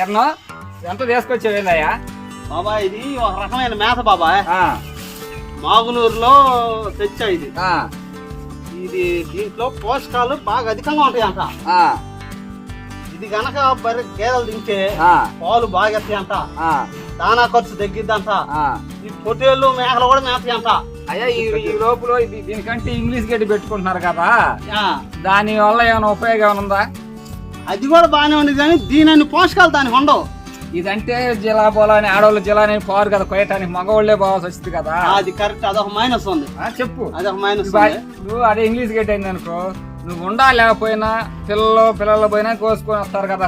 ఎన్నో ఎంత తీసుకొచ్చేవేందయ్యా? బాబా ఇది ఒక రకమైన మేత బాబాయ్ ఆ, మాగునూరులో తెచ్చా ఇది. ఇది దీంట్లో పోషకాలు బాగా అధికంగా ఉంటాయి అంట ఆ, ఇది గనక బరి గేదెలు తింటే పాలు బాగా ఎత్తాయి అంట ఆ, దానా ఖర్చు తగ్గిద్దంట. ఈ పొట్టేళ్ళు మేకలు కూడా మేతాయి అంట అయ్యా ఈ లోపల దీనికంటే ఇంగ్లీష్ గడ్డి పెట్టుకుంటున్నారు కదా. దాని వల్ల ఏమైనా ఉపయోగం ఉందా? అది కూడా బాగానే ఉంది కానీ దీని పోషకాలు దానికి ఉండవు. ఇదంటే జిలా బోలా అని ఆడవాళ్ళు జిలా అని పోరు కదా కొయ్యటానికి మగవాళ్ళే పోవాల్సి వచ్చింది కదా. అది కరెక్ట్ అదొక మైనస్ ఉంది. చెప్పు. అదొక మైనస్ ఇప్పుడు అదే ఇంగ్లీష్ గడ్డి అయింది అనుకో నువ్వు ఉండా లేకపోయినా పిల్లలు పిల్లలు పోయినా కోసుకొని వస్తారు కదా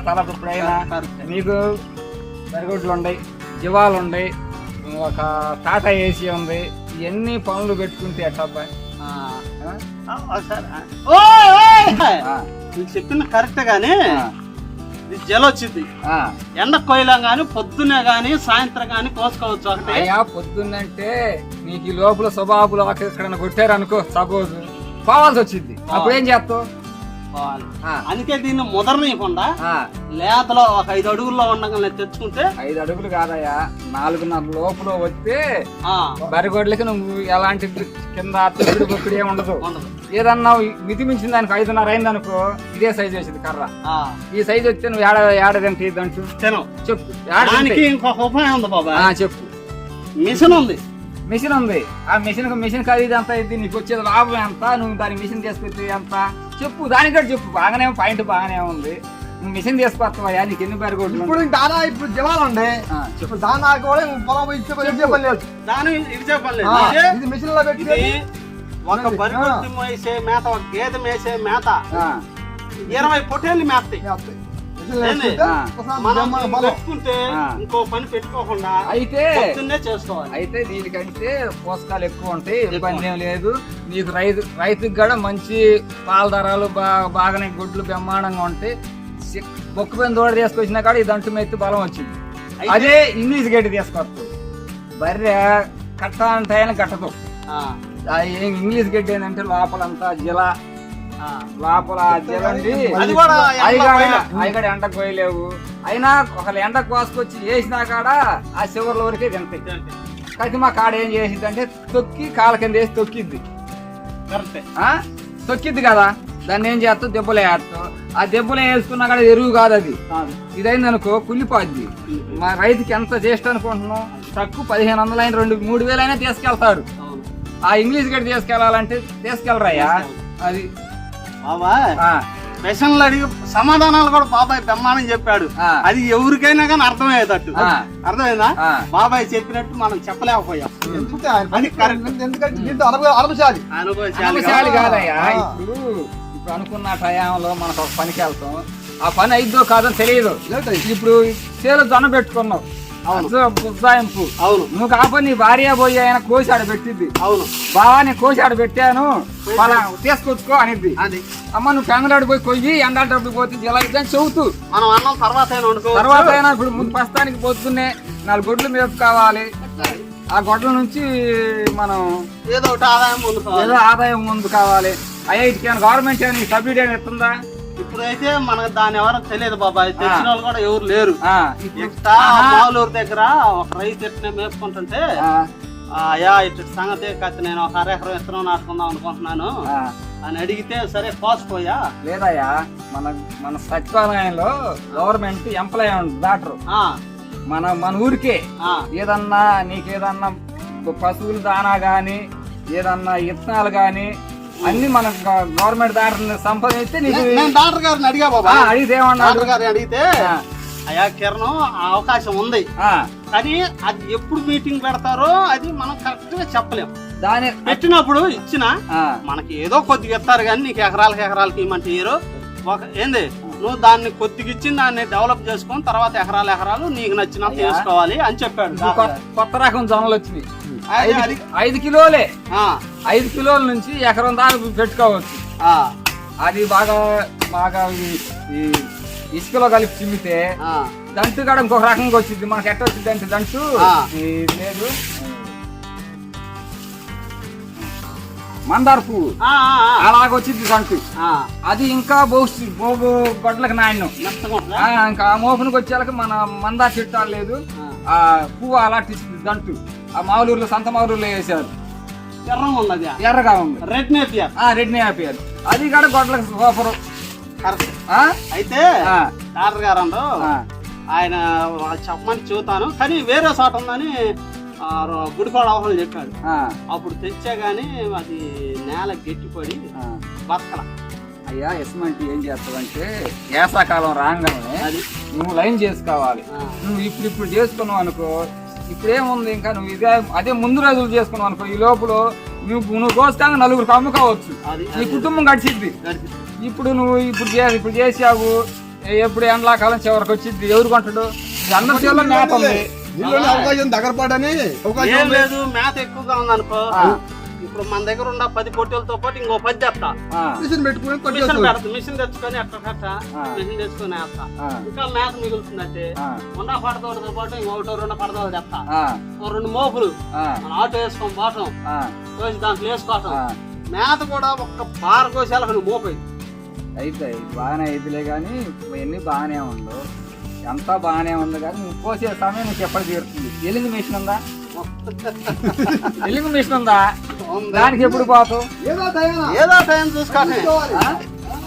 కరెక్ట్ నీకు సరిగొడ్లు ఉన్నాయి జీవాలు ఉన్నాయి ఒక టాటా ఏసీ ఉంది ఇవన్నీ పనులు పెట్టుకుంటే ఎట్టబ్బా. నీకు చెప్పింది కరెక్ట్ గానీ జల వచ్చింది. ఎండ కొయ్యలేం గానీ పొద్దునే గానీ సాయంత్రం గానీ కోసుకోవచ్చు ఒకటి. అయ్యా పొద్దున్నంటే నీకు ఈ లోపల స్వభావులు ఎక్కడైనా కొట్టారు అనుకో సపోజ్ పోవాల్సి వచ్చింది. అప్పుడు ఏం చేస్తావు? ఆ, అందుకే దీన్ని ముదరనీయకుండా లేతలో ఒక ఐదు అడుగుల్లో ఉండగానే తెచ్చుకుంటే ఐదు అడుగులు కాదయ్యా నాలుగున్నర లోపల వస్తే ఆ, బరిగొడ్లకి నువ్వు ఎలాంటి కింద తిప్పుడు ఉండదు. ఏదన్నా మితి మించిన దానికి ఐదున్నర అయింది అనుకో ఇదే సైజ్ వచ్చింది కర్ర. ఆ, ఈ సైజ్ వస్తే నువ్వు ఏడ ఏడదంటే దంచు తినం. చెప్పు? ఇంకొక ఉపాయం ఉంది బాబా ఆ, చెప్పు. మిషన్ ఉంది. మిషన్ ఉంది. ఆ మిషన్ మిషన్ ఖరీదు ఎంత అయింది నీకు వచ్చేది లాభం ఎంత? నువ్వు దాని మిషన్ తీసుకొచ్చి ఎంత? చెప్పు దానికి కూడా చెప్పు. బాగానే పాయింట్ బాగానే ఉంది. నువ్వు మిషన్ తీసుకొస్తావయ్యా నీకు ఎన్ని బరిగొడ్లు ఇప్పుడు దానా ఇప్పుడు జవాలు ఉండే ఇప్పుడు దానా కూడా పొలం ఇచ్చే పని లేదు. దాని ఇదే మిషన్లో పెట్టి ఒక బరిగొడ్డు మేసే మేత ఒక గేదె మేసే మేత. ఆ, ఇరవై పొట్టేళ్ళు మేస్తాయి. ఇంకో పని పెట్టుకోకుండా అయితే దీనికంటే పోషకాలు ఎక్కువ ఉంటాయి ఇబ్బంది ఏం లేదు. నీకు రైతు రైతుకి కూడా మంచి పాల ధరలు బాగానే గుడ్లు బ్రహ్మాండంగా ఉంటాయి బొక్క పైన దూడ తీసుకొచ్చినా కూడా ఈ దంటు మెత్తి బలం వచ్చింది. అదే ఇంగ్లీష్ గడ్డి తీసుకొస్తావు. బర్రె కట్ట అంటే కట్టదు. ఇంగ్లీష్ గడ్డి ఏంటంటే లోపలంతా జిల. లోపల పోయలేం. అవి ఎండ కోయలేవు అయినా ఒక ఎండ కోసుకొచ్చి వేసినా కాడ ఆ చివర్ల వరకే తింటాయి. అయితే మా కాడ ఏం చేసిద్ది అంటే తొక్కి కాళ్ళ కింద వేసి తొక్కిద్ది. తొక్కిద్ది కదా. దాన్ని ఏం చేస్తావు దెబ్బలు వేస్తావు ఆ దెబ్బలు వేసుకున్నా కూడా ఎరువు కాదు అది. ఇదైంది అనుకో కుళ్ళిపోద్ది మా రైతుకి ఎంత చేస్ట్ అనుకుంటున్నాం? తక్కువ పదిహేను వందలు అయిన రెండు మూడు వేలు అయినా తీసుకెళ్తాడు అవును. ఆ ఇంగ్లీష్ గడ్డి తీసుకెళ్ళాలంటే తీసుకెళ్ళరయ్యా అది బాబాయ్ ప్రశ్నలు అడిగి సమాధానాలు కూడా బాబాయ్ బ్రహ్మాండం చెప్పాడు. అది ఎవరికైనా కానీ అర్థమయ్యేటట్టు. అర్థమైందా. బాబాయ్ చెప్పినట్టు మనం చెప్పలేకపోయాం. ఎందుకంటే అది దీంతో అనుభవశాలి. కాదయ్యా. ఇప్పుడు ఇప్పుడు అనుకున్న టయాంలో మనకు ఒక పనికి వెళ్తాం. ఆ పని అయిద్దో కాదో తెలియదు. ఇప్పుడు చేలు జొన్న పెట్టుకున్నావు ఉజ్జాయింపు అవును. నువ్వు కాకపోతే నీ భార్య పోయి ఆయన కోసి ఆడ పెట్టిద్ది. అవును. బావా నేను కోసి ఆడ పెట్టాను వాళ్ళ తీసుకొచ్చుకో అనిద్ది. అది. అమ్మ నువ్వు పెంగలాడి పోయి కొయ్యి ఎండాటప్పుడు పోతే ఇలా ఇద్దని చెబుతూ. మనం అన్నం తర్వాత. తర్వాత అయినా ఇప్పుడు ముందు ప్రస్తుతానికి పొద్దున్నే నాలుగు గొడ్లు మేపు కావాలి. ఆ గొడ్ల నుంచి మనం ఏదో ఒకటి ఆదాయం ఏదో ఆదాయం ముందు కావాలి. ఐఐటికి గవర్నమెంట్ ఏమైనా సబ్సిడీ ఏమైనా ఇస్తుందా? ఇప్పుడైతే మనకు దాని ఎవరో తెలియదు బాబాయ్ తెలిసిన వాళ్ళు కూడా ఎవరు లేరు. మామూలూరు దగ్గర ఒక రైతు ఎట్నే మేపుకుంటుంటే ఆ, "ఆ, అయ్యా ఇటు సంగతి కత్తి నేను ఒక అరెకరం విత్తనం నాటుకుందాం అనుకుంటున్నాను. అని అడిగితే సరే కోసిపోయా లేదయ్యా మన మన సచివాలయంలో గవర్నమెంట్ ఎంప్లాయ్ డాక్టర్ మన మన ఊరికే. ఏదన్నా నీకేదన్నా పశువుల దానా గాని ఏదన్నా ఇత్తనాలు గాని అన్ని మన గవర్నమెంట్ దాంట్లో సంపాదిస్తే నీకు నేను డాక్టర్ గారిని అడిగా బాబా. అడిగితే డాక్టర్ గారిని అడిగితే ఆ, అయ్యా కిరణం ఆ అవకాశం ఉంది. కానీ అది ఎప్పుడు మీటింగ్ పెడతారో అది మనం కరెక్ట్గా చెప్పలేం. దాని పెట్టినప్పుడు ఇచ్చిన మనకి ఏదో కొద్దిగా ఇస్తారు కానీ నీకు ఎకరాలకి ఎకరాలకి ఇవ్వమంటే ఇయ్యరు. ఒక ఏంది? నువ్వు దాన్ని కొద్దిగా ఇచ్చి దాన్ని డెవలప్ చేసుకొని తర్వాత ఎకరాలు ఎకరాలు నీకు నచ్చినంత అయ్యా. చేసుకోవాలి అని చెప్పాడు కొత్త- రకం జొన్నలు వచ్చినాయి. ఐదు- కిలోలే. ఐదు కిలోల నుంచి ఎకరం దాకా పెట్టుకోవచ్చు. అది బాగా బాగా ఈ- ఇసుకలో కలిపి చిమ్మితే. దంటు కూడా ఇంకొక రకంగా వచ్చింది మనకి ఎట్ట వచ్చింది అంటే దంటు లేదు. మందార పువ్వు. అలాగొచ్చింది దంటు ఆ, అది ఇంకా బోగు బోగు గొడ్లకు నాయను ఇంకా మోపునికి వచ్చేళ్ళకి మన మందార చెట్టు లేదు. ఆ. పువ్వు అలాంటి దంటు ఆ మామూలులో సంత మామూలులో వేసారు ఎర్రంగా ఉన్నది ఎర్రగా ఉంది. రెడ్ నేపియర్ ఆ రెడ్ ఆపియారు అది కూడా గొడ్లకు సూపరు? అయితే డాక్టర్ గారు ఆ, ఆయన చెప్పమని చూతాను కానీ వేరే చోట ఉందని గుడిపాడు అవసరం చెప్పాడు. అప్పుడు తెచ్చా గానీ అది నేల గట్టిపడి ఆ. బతకల. అయ్యా ఎస్మంటి ఏం చేస్తావంటే వేసాకాలం రాగానే అది. నువ్వు లైన్ చేసుకోవాలి. నువ్వు ఇప్పుడు ఇప్పుడు చేసుకున్నావు అనుకో ఇప్పుడు ఏముంది ఇంకా నువ్వు ఇదే అదే ముందు రోజులు చేసుకున్నావు అనుకో ఈ లోపల నువ్వు నువ్వు కోస్తాగా నలుగురికి అమ్ముకోవచ్చు అది నీ కుటుంబం గడిచిద్ది. గడిచి- ఇప్పుడు నువ్వు ఇప్పుడు చే- ఇప్పుడు చేసావు ఎప్పుడు ఎండాకాలం చివరికి వచ్చింది ఎవరు కొంటాడు? అందరి చేతిలో మేత ఉంది. అవకాశం దగ్గర పడని అవకాశం. లేదు మేత ఎక్కువగా ఉందనుకో. ఇప్పుడు మన దగ్గర ఉన్న పది పొట్టెలతో పాటు ఇంకో పది తెస్తా. ఆ, మిషన్ పెట్టుకుని మిషన్ కొట్టేస్తాం పెడతా మిషన్ తెచ్చుకొని ఆ. మిషన్ తెచ్చుకొని వేస్తా. ఇంకా మేత మిగులుతుందంటే ఉన్న పడతోటితో పాటు ఇంకొకటి రెండు పడతలు తెస్తా. రెండు మోపులు. ఆ, మన ఆటో వేసుకొని పోవటం. ఆ, కోసి దాంట్లో వేసుకోవటం. మేత కూడా ఒక్క కోసేలా నువ్వు మోపోయి అయితే బాగానే అయితేలే కానీ ఇవన్నీ బాగానే ఉండవు ఎంత బాగానే ఉంది కానీ నువ్వు కోసే సమయం నీకు ఎప్పటి తీరుతుంది ఎలింగ్ మిషన్ ఉందా? ఎలింగ్ మిషన్ ఉందా. దానికి ఎప్పుడు పోతావు? ఏదో టైం చూసుకోవాలి?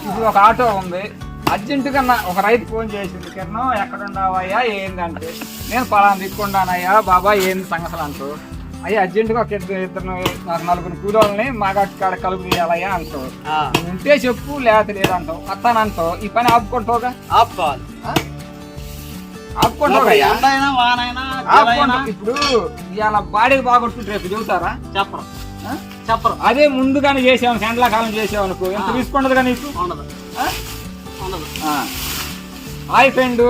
ఇప్పుడు ఒక ఆటో ఉంది. అర్జెంట్గా నా- ఒక రైతు ఫోన్ చేసింది కిరణం ఎక్కడ ఉండవయ్యా ఏంది అంటే. నేను పలానా దిక్కుండానయ్యా బాబా ఏంది సంగతులు అంటూ. అయ్యా అర్జెంట్గా ఒక ఇద్దరు ఇద్దరు నాకు నలుగురు కూలోళ్ళని మాగాటి కాడ కలుపు తీయాలయ్యా అంటావు ఉంటే చెప్పు లేకపోతే లేదంటావు. వస్తానంటావు ఈ పని ఆపుకుంటావుగా? ఆపుకోవాలి. ఇప్పుడు ఇవాళ బాడీకి బాగొట్టు రేపు చెబుతారా చెప్పరు? చెప్పరు. అదే ముందుగానే చేసావు ఎండాకాలం చేసావు అనుకో. ఎంత తీసుకుంటది కానీ నీకు? ఉండదు. Hi friend.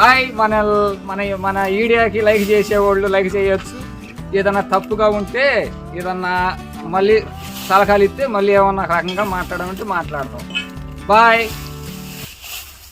హాయ్ మన మన మన ఈడియాకి లైక్ చేసేవాళ్ళు లైక్ చేయొచ్చు. ఏదన్నా తప్పుగా ఉంటే ఏదన్నా మళ్ళీ సలహాలు ఇస్తే మళ్ళీ ఏమన్నా రకంగా మాట్లాడమంటే మాట్లాడతాం. బాయ్.